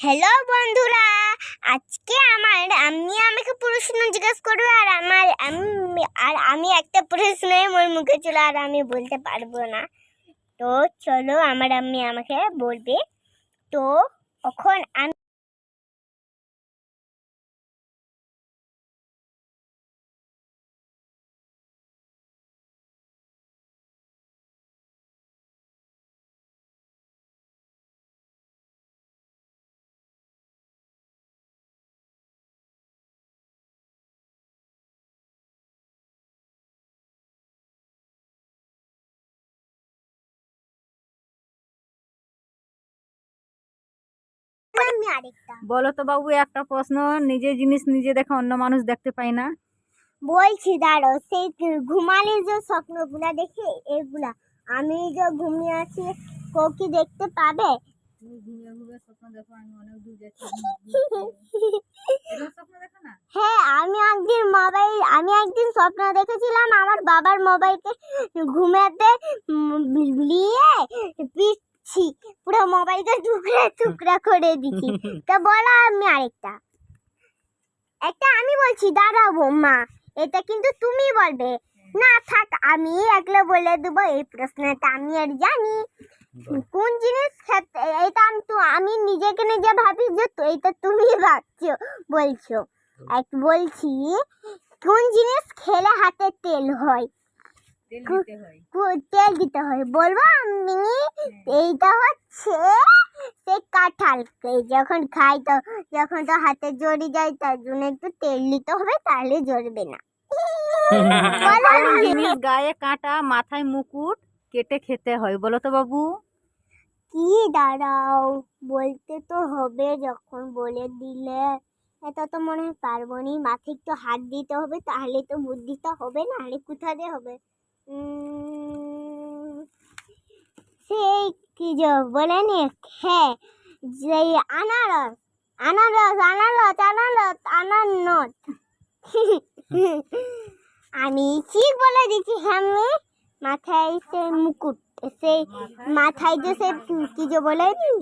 Hello বন্ধুরা। আজকে আমার, আমি আমাকে প্রশ্ন জিজ্ঞেস করব, আর আমার, আমি, আর আমি একটা প্রশ্ন আমার মুখে চলে, আর আমি বলতে পারব না। তো চলো, আমার আমি আমাকে বলবে। তো, এখন আমি আমি আরেকটা। বলো তো বাবু একটা প্রশ্ন নিজের জিনিস নিজে দেখে অন্য মানুষ দেখতে পায় না। বলছি দাঁড়ো সেই ঘুমালে যে স্বপ্নগুলা দেখে এগুলা। আমি যে ঘুমিয়ে আছি কেউ কি দেখতে পাবে? তুমি ঘুমিয়ে ঘুমিয়ে স্বপ্ন দেখো আমি অনেক দূর যাচ্ছি স্বপ্ন দেখো না? হ্যাঁ আমি একদিন মোবাইল আমি একদিন স্বপ্ন দেখেছিলাম আমার বাবার মোবাইলকে ঘুমাতে নিয়ে পিচ্ছি পুরো মোবাইলকে টুকরা টুকরা করে দিচ্ছি। তা বলো আমি আরেকটা। একটা আমি বলছি দাঁড়াবো মা এটা কিন্তু তুমি বলবে। না থাক আমি একলা বলে দেবো এই প্রশ্নটা আমি আর জানি। কোন জিনিস এটা আমি তো আমি নিজেকে নিজে ভাবি যে তো এটা তুমি ভাবছ বলছো। এক বলছি কোন জিনিস খেলে হাতে তেল হয়? তেল দিতে হয়। কো- তেল দিতে হয়। বলব আমি এইটা হচ্ছে সে কাঁঠাল যখন খাই তো যখন তো হাতে জড়ি যায় তার জন্য একটু তেল দিতে হবে তাহলে জ্বলবে না। জিনিস গায়ে কাঁটা মাথায় মুকুট কেটে খেতে হয়। বলো তো বাবু। কি দাঁড়াও বলতে তো হবে যখন বলে দিলে। এটা তো মনে হয় পারব নি মাথায় একটু হাত দিতে হবে তাহলে তো বুদ্ধিটা হবে না আরে কোথা দিয়ে হবে? সেই কি যে বলে নি? হ্যাঁ যে আনারস আনারস আনারস আনারস আনারস আমি ঠিক বলে দিচ্ছি আমি মাথায় সে মুকুট সেই মাথায় যে সে কি বলে নি?